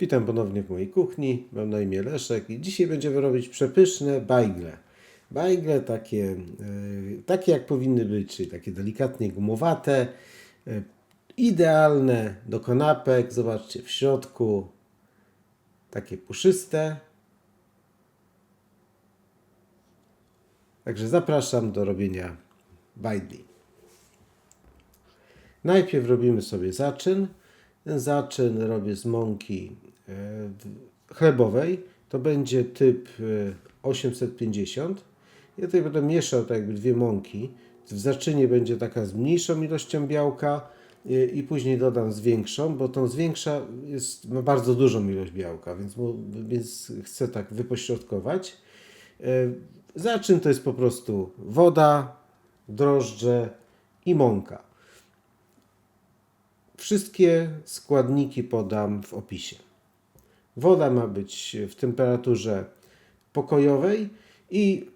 Witam ponownie w mojej kuchni. Mam na imię Leszek i dzisiaj będziemy robić przepyszne bajgle. Bajgle takie, e, takie jak powinny być, czyli takie delikatnie gumowate, e, idealne do kanapek. Zobaczcie, w środku takie puszyste. Także zapraszam do robienia bajdli. Najpierw robimy sobie zaczyn. Ten zaczyn robię z mąki e, chlebowej. To będzie typ e, 850. Ja tutaj będę mieszał tak jakby dwie mąki. W zaczynie będzie taka z mniejszą ilością białka e, i później dodam z większą, bo tą z większa jest, ma bardzo dużą ilość białka, więc, więc chcę tak wypośrodkować. E, Zaczyn to jest po prostu woda, drożdże i mąka. Wszystkie składniki podam w opisie. Woda ma być w temperaturze pokojowej i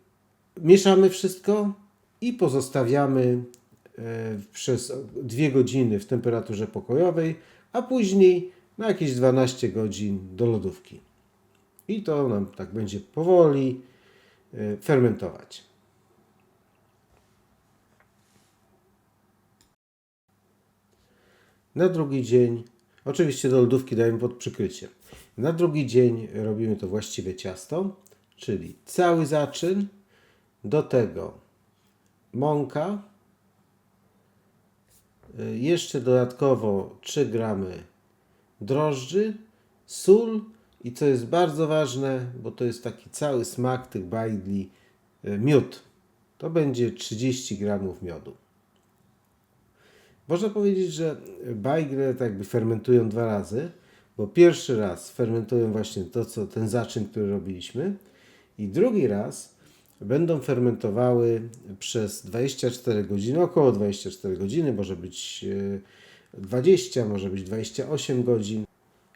mieszamy wszystko i pozostawiamy e, przez dwie godziny w temperaturze pokojowej, a później na jakieś 12 godzin do lodówki. I to nam tak będzie powoli e, fermentować. Na drugi dzień, oczywiście do lodówki dajemy pod przykryciem. Na drugi dzień robimy to właściwe ciasto, czyli cały zaczyn, do tego mąka, y, jeszcze dodatkowo 3 gramy drożdży, sól i co jest bardzo ważne, bo to jest taki cały smak tych bajdli, y, miód. To będzie 30 gramów miodu. Można powiedzieć, że bajgle tak jakby fermentują dwa razy, bo pierwszy raz fermentują właśnie to, co ten zaczyn, który robiliśmy, i drugi raz będą fermentowały przez 24 godziny, około 24 godziny, może być e, 20, może być 28 godzin.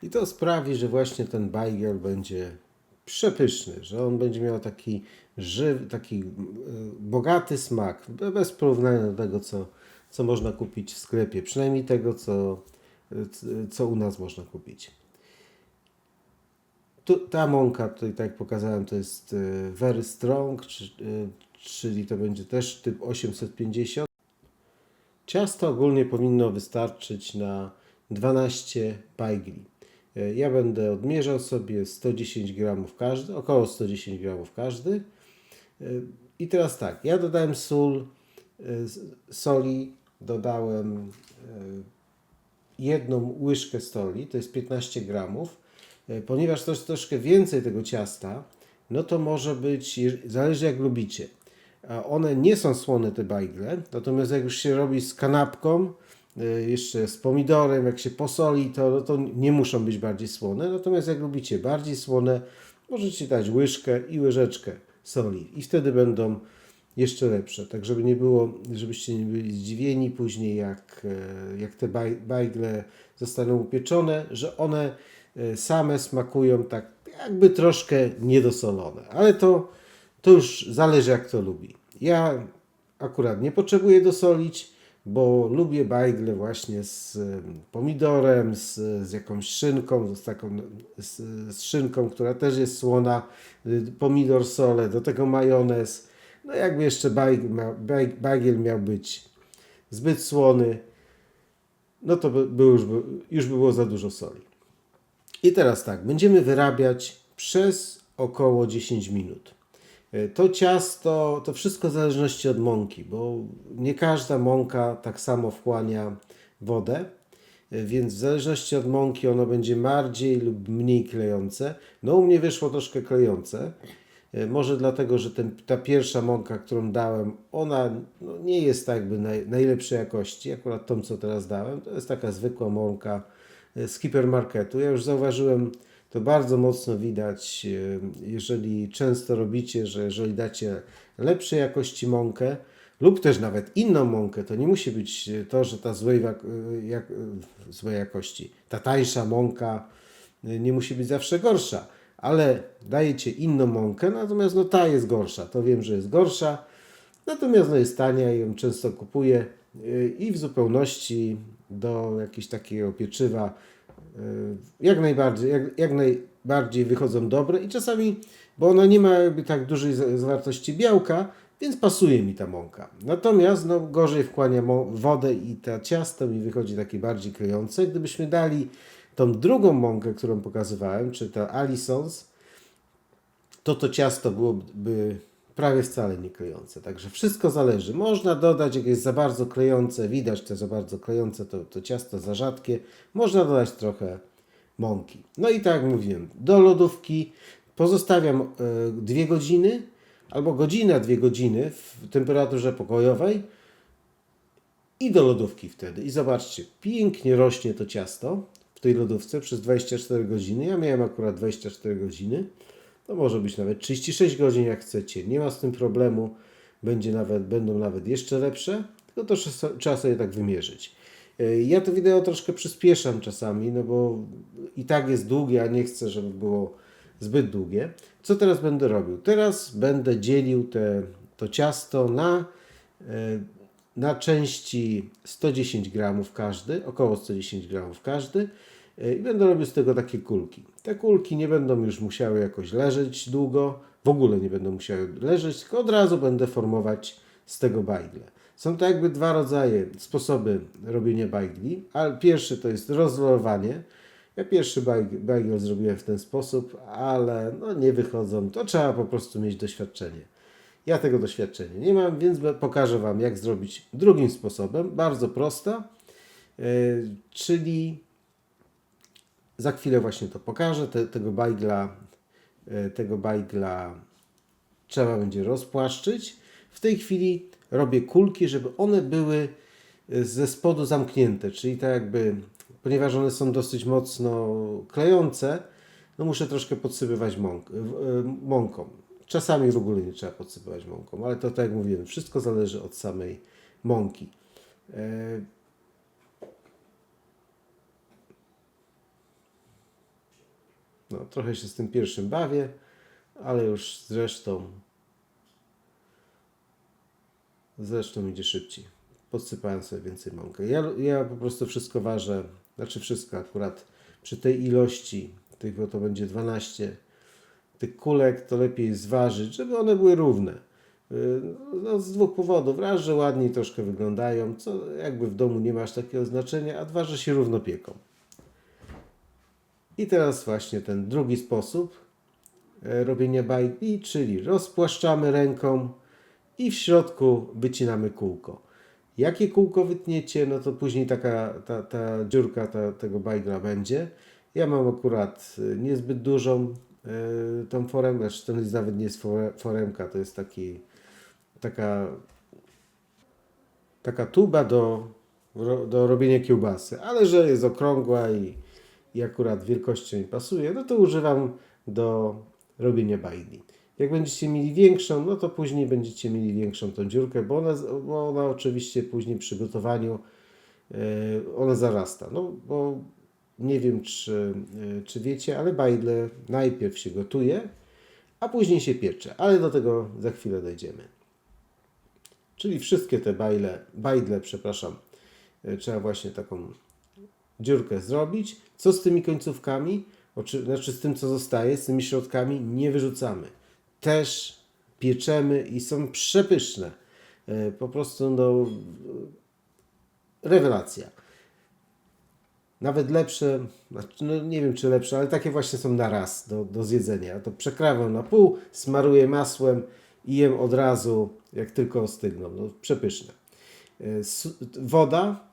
I to sprawi, że właśnie ten bajgiel będzie przepyszny, że on będzie miał taki żyw, taki e, bogaty smak, be- bez porównania do tego, co, co można kupić w sklepie, przynajmniej tego, co, co u nas można kupić. Tu, ta mąka, tutaj tak jak pokazałem, to jest e, Very Strong, e, czyli to będzie też typ 850. Ciasto ogólnie powinno wystarczyć na 12 bajgli. E, Ja będę odmierzał sobie 110 gramów każdy, około 110 gramów każdy. I teraz tak, ja dodałem sól, soli, dodałem e, jedną łyżkę soli, to jest 15 gramów. E, Ponieważ to jest troszkę więcej tego ciasta, no to może być, zależy jak lubicie. One nie są słone te bajgle, natomiast jak już się robi z kanapką, e, jeszcze z pomidorem, jak się posoli, to, no to nie muszą być bardziej słone. Natomiast jak lubicie bardziej słone, możecie dać łyżkę i łyżeczkę soli i wtedy będą jeszcze lepsze. Tak, żeby nie było, żebyście nie byli zdziwieni później, jak, e, jak te baj, bajgle zostaną upieczone, że one e, same smakują tak jakby troszkę niedosolone. Ale to, to już zależy jak to lubi. Ja akurat nie potrzebuję dosolić, bo lubię bajgle właśnie z e, pomidorem, z, z jakąś szynką, z taką z, z szynką, która też jest słona, y, pomidor solę, do tego majonez. No jakby jeszcze bajgiel miał, być zbyt słony, no to by, już, już by było za dużo soli. I teraz tak, będziemy wyrabiać przez około 10 minut. E, To ciasto, to wszystko w zależności od mąki, bo nie każda mąka tak samo wchłania wodę, e, więc w zależności od mąki ono będzie bardziej lub mniej klejące. No u mnie wyszło troszkę klejące. E, Może dlatego, że ten, ta pierwsza mąka, którą dałem, ona no, nie jest tak jakby naj, najlepszej jakości. Akurat tą, co teraz dałem, to jest taka zwykła mąka e, z hipermarketu. Ja już zauważyłem, to bardzo mocno widać, e, jeżeli często robicie, że jeżeli dacie lepszej jakości mąkę, lub też nawet inną mąkę, to nie musi być to, że ta złej, jak, złej jakości, ta tańsza mąka y, nie musi być zawsze gorsza, ale dajecie inną mąkę, natomiast no ta jest gorsza, to wiem, że jest gorsza, natomiast no jest tania ją często kupuję y, i w zupełności do jakiegoś takiego pieczywa jak najbardziej, jak, jak najbardziej wychodzą dobre i czasami, bo ona nie ma jakby tak dużej za- zawartości białka, więc pasuje mi ta mąka. Natomiast no, gorzej wchłania mo- wodę i ta ciasto mi wychodzi takie bardziej klejące. Gdybyśmy dali tą drugą mąkę, którą pokazywałem, czy ta Alisons, to to ciasto byłoby prawie wcale nie klejące. Także wszystko zależy. Można dodać, jak jest za bardzo klejące, widać to za bardzo klejące, to, to ciasto za rzadkie. Można dodać trochę mąki. No i tak jak mówiłem, do lodówki pozostawiam e, dwie godziny albo godzinę, dwie godziny w temperaturze pokojowej i do lodówki wtedy. I zobaczcie, pięknie rośnie to ciasto w tej lodówce przez 24 godziny. Ja miałem akurat 24 godziny. To może być nawet 36 godzin, jak chcecie. Nie ma z tym problemu. Będzie nawet, będą nawet jeszcze lepsze. Tylko to trzeba- sobie tak wymierzyć. Yy, Ja to wideo troszkę przyspieszam czasami, no bo i tak jest długie, a nie chcę, żeby było zbyt długie. Co teraz będę robił? Teraz będę dzielił te, to ciasto na, yy, na części 110 gramów każdy, około 110 gramów każdy yy, i będę robił z tego takie kulki. Te kulki nie będą już musiały jakoś leżeć długo, w ogóle nie będą musiały leżeć, tylko od razu będę formować z tego bajgle. Są to jakby dwa rodzaje, sposoby robienia bajgli. A pierwszy to jest rozlowanie. Ja pierwszy bajg- bajgel zrobiłem w ten sposób, ale no nie wychodzą. To trzeba po prostu mieć doświadczenie. Ja tego doświadczenia nie mam, więc pokażę Wam, jak zrobić drugim sposobem. Bardzo prosta, yy, czyli za chwilę właśnie to pokażę. Te, tego bajgla, e, tego bajgla trzeba będzie rozpłaszczyć. W tej chwili robię kulki, żeby one były e, ze spodu zamknięte, czyli tak jakby, ponieważ one są dosyć mocno klejące, no muszę troszkę podsypywać mąk, e, mąką. Czasami w ogóle nie trzeba podsypywać mąką, ale to tak jak mówiłem, wszystko zależy od samej mąki. E, No, trochę się z tym pierwszym bawię, ale już zresztą zresztą idzie szybciej. Podsypałem sobie więcej mąkę. Ja, ja po prostu wszystko ważę, znaczy wszystko akurat przy tej ilości, tych, bo to będzie 12 tych kulek, to lepiej zważyć, żeby one były równe. Yy, No, z dwóch powodów. Raz, że ładniej troszkę wyglądają, co jakby w domu nie masz takiego znaczenia, a dwa, że się równo pieką. I teraz właśnie ten drugi sposób e, robienia bajki, czyli rozpłaszczamy ręką i w środku wycinamy kółko. Jakie kółko wytniecie, no to później taka ta, ta dziurka ta, tego bajgla będzie. Ja mam akurat e, niezbyt dużą tą foremkę, znaczy to jest nawet nie jest fore- foremka, to jest taki, taka, taka tuba do, do robienia kiełbasy, ale że jest okrągła i, i akurat wielkością mi pasuje, no to używam do robienia bajli. Jak będziecie mieli większą, no to później będziecie mieli większą tą dziurkę, bo ona, bo ona oczywiście później przy gotowaniu e, ona zarasta. No bo nie wiem, czy, e, czy wiecie, ale bajle najpierw się gotuje, a później się piecze, ale do tego za chwilę dojdziemy. Czyli wszystkie te bajle, bajdle, przepraszam, e, trzeba właśnie taką dziurkę zrobić. Co z tymi końcówkami? Oczy, znaczy z tym, co zostaje, z tymi środkami nie wyrzucamy. Też pieczemy i są przepyszne. E, Po prostu no, rewelacja. Nawet lepsze, znaczy, no nie wiem czy lepsze, ale takie właśnie są na raz do, do zjedzenia. To przekrawam na pół, smaruję masłem i jem od razu, jak tylko ostygną. No, przepyszne. E, Woda,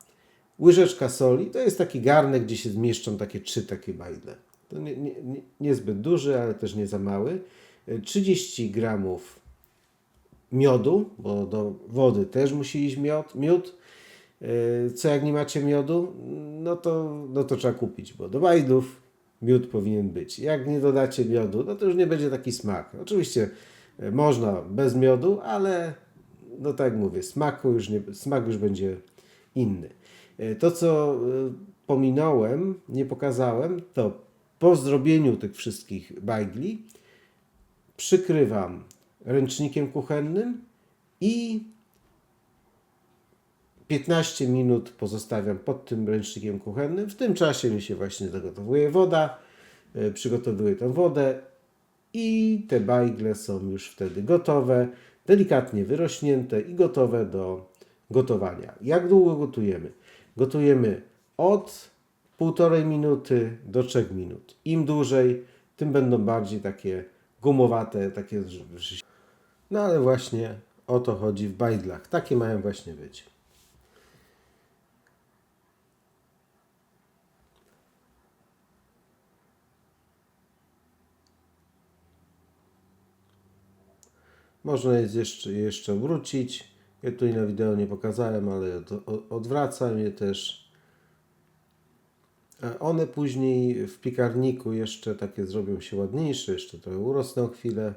łyżeczka soli, to jest taki garnek, gdzie się zmieszczą takie trzy takie bajdle. To nie, nie, nie, niezbyt duży, ale też nie za mały. E, 30 gramów miodu, bo do wody też musi iść miod, miód. E, Co jak nie macie miodu, no to, no to trzeba kupić, bo do bajdlów miód powinien być. Jak nie dodacie miodu, no to już nie będzie taki smak. Oczywiście e, można bez miodu, ale no tak jak mówię, smaku już nie, smak już będzie inny. E, To, co pominąłem, nie pokazałem, to po zrobieniu tych wszystkich bajgli przykrywam ręcznikiem kuchennym i 15 minut pozostawiam pod tym ręcznikiem kuchennym. W tym czasie mi się właśnie zagotowuje woda, y, przygotowuję tą wodę i te bajgle są już wtedy gotowe, delikatnie wyrośnięte i gotowe do gotowania. Jak długo gotujemy? Gotujemy od półtorej minuty do 3 minut. Im dłużej, tym będą bardziej takie gumowate, takie. No ale właśnie o to chodzi w bajglach. Takie mają właśnie być. Można jest jeszcze, jeszcze obrócić. Ja tutaj na wideo nie pokazałem, ale odwracam je też. A One później w piekarniku jeszcze takie zrobią się ładniejsze, jeszcze trochę urosną chwilę.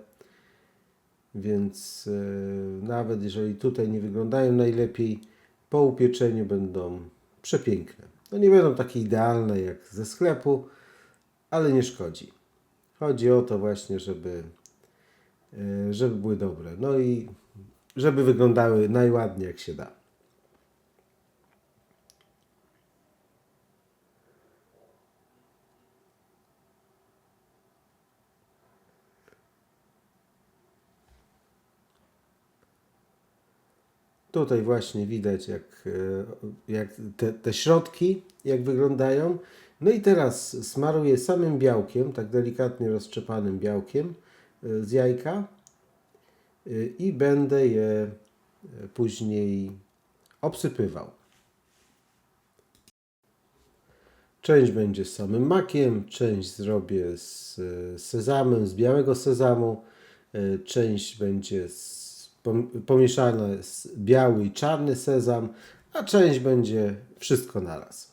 Więc e, nawet jeżeli tutaj nie wyglądają najlepiej, po upieczeniu będą przepiękne. No nie będą takie idealne jak ze sklepu, ale nie szkodzi. Chodzi o to właśnie, żeby, e, żeby były dobre. No i żeby wyglądały najładniej jak się da. Tutaj właśnie widać, jak, e, jak te, te środki, jak wyglądają. No i teraz smaruję samym białkiem, tak delikatnie roztrzepanym białkiem e, z jajka e, i będę je e, później obsypywał. Część będzie z samym makiem, część zrobię z sezamem, z białego sezamu, część będzie z, pom- pomieszana z biały i czarny sezam, a część będzie wszystko naraz.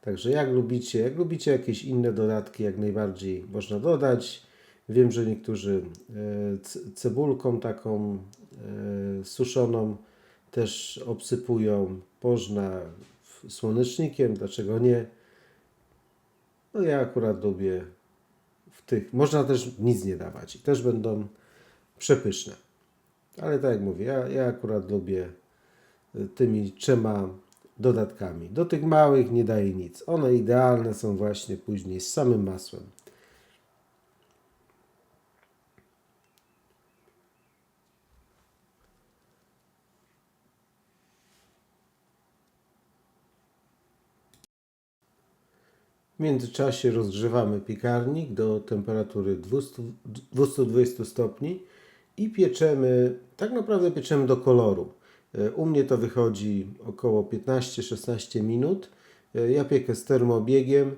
Także jak lubicie, jak lubicie jakieś inne dodatki, jak najbardziej można dodać. Wiem, że niektórzy e, cebulką taką e, suszoną też obsypują. Można w- słonecznikiem, dlaczego nie? No ja akurat lubię w tych. Można też nic nie dawać i też będą przepyszne. Ale tak jak mówię, ja, ja akurat lubię y, tymi trzema dodatkami. Do tych małych nie daję nic. One idealne są właśnie później z samym masłem. W międzyczasie rozgrzewamy piekarnik do temperatury 200, 220 stopni i pieczemy, tak naprawdę pieczemy do koloru. E, U mnie to wychodzi około 15-16 minut. E, Ja piekę z termobiegiem.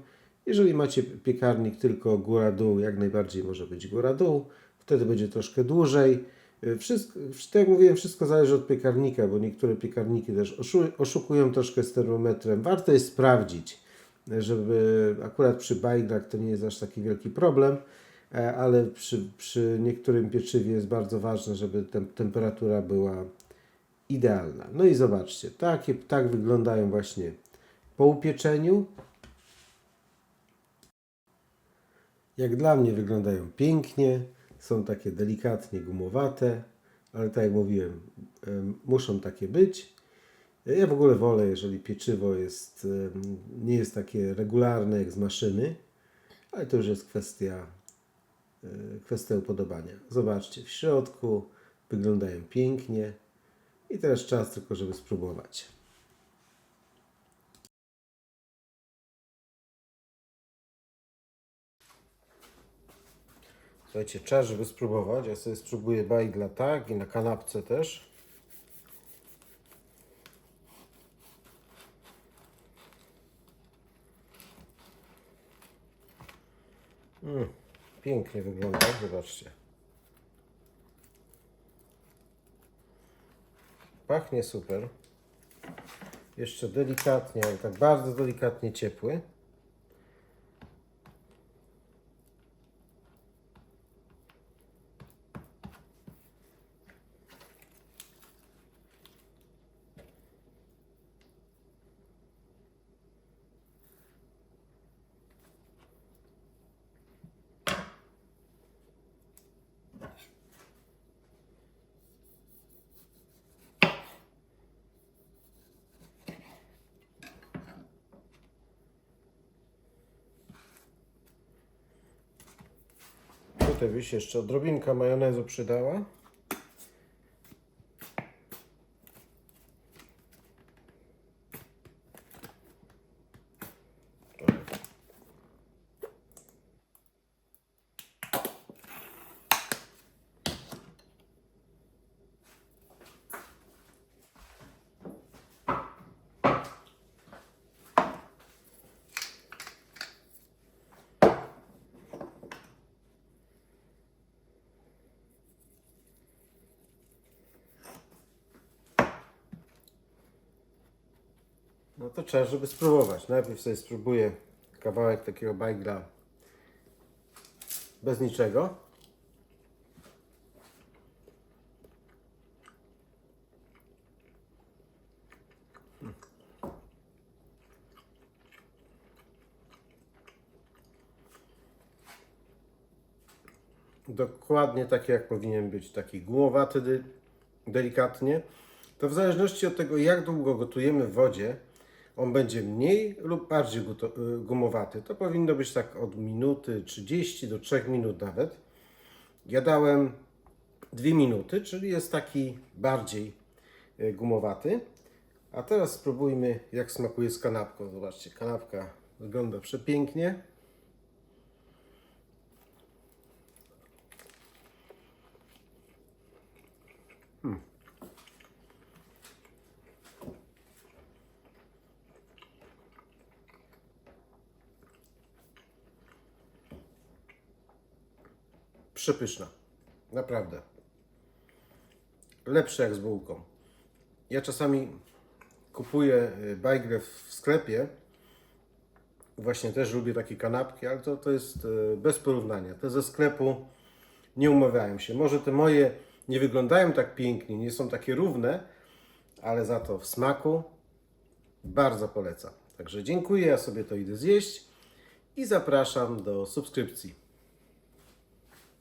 Jeżeli macie piekarnik tylko góra-dół, jak najbardziej może być góra-dół. Wtedy będzie troszkę dłużej. E, Wszystko, tak jak mówiłem, wszystko zależy od piekarnika, bo niektóre piekarniki też oszu- oszukują troszkę z termometrem. Warto jest sprawdzić żeby akurat przy bajglach to nie jest aż taki wielki problem, e, ale przy, przy niektórym pieczywie jest bardzo ważne, żeby tem, temperatura była idealna. No i zobaczcie, takie, tak wyglądają właśnie po upieczeniu. Jak dla mnie wyglądają pięknie, są takie delikatnie gumowate, ale tak jak mówiłem, em, muszą takie być. Ja w ogóle wolę, jeżeli pieczywo jest, nie jest takie regularne jak z maszyny, ale to już jest kwestia, e, kwestia upodobania. Zobaczcie, w środku wyglądają pięknie i teraz czas tylko, żeby spróbować. Słuchajcie, czas, żeby spróbować. Ja sobie spróbuję bajgla tak i na kanapce też. Pięknie wygląda, zobaczcie. Pachnie super. Jeszcze delikatnie, ale tak bardzo delikatnie ciepły. Się jeszcze odrobinka majonezu przydała. No to trzeba, żeby spróbować. Najpierw sobie spróbuję kawałek takiego bajgla bez niczego. Dokładnie taki jak powinien być, taki gumowaty dy- delikatnie. To w zależności od tego jak długo gotujemy w wodzie, on będzie mniej lub bardziej y, gumowaty. To powinno być tak od minuty 30 do 3 minut nawet. Ja dałem 2 minuty, czyli jest taki bardziej y, gumowaty. A teraz spróbujmy jak smakuje z kanapką. Zobaczcie, kanapka wygląda przepięknie. Przepyszna. Naprawdę. Lepsze jak z bułką. Ja czasami kupuję y, bajgle w sklepie. Właśnie też lubię takie kanapki, ale to, to jest y, bez porównania. Te ze sklepu nie umawiają się. Może te moje nie wyglądają tak pięknie, nie są takie równe, ale za to w smaku bardzo polecam. Także dziękuję, ja sobie to idę zjeść i zapraszam do subskrypcji.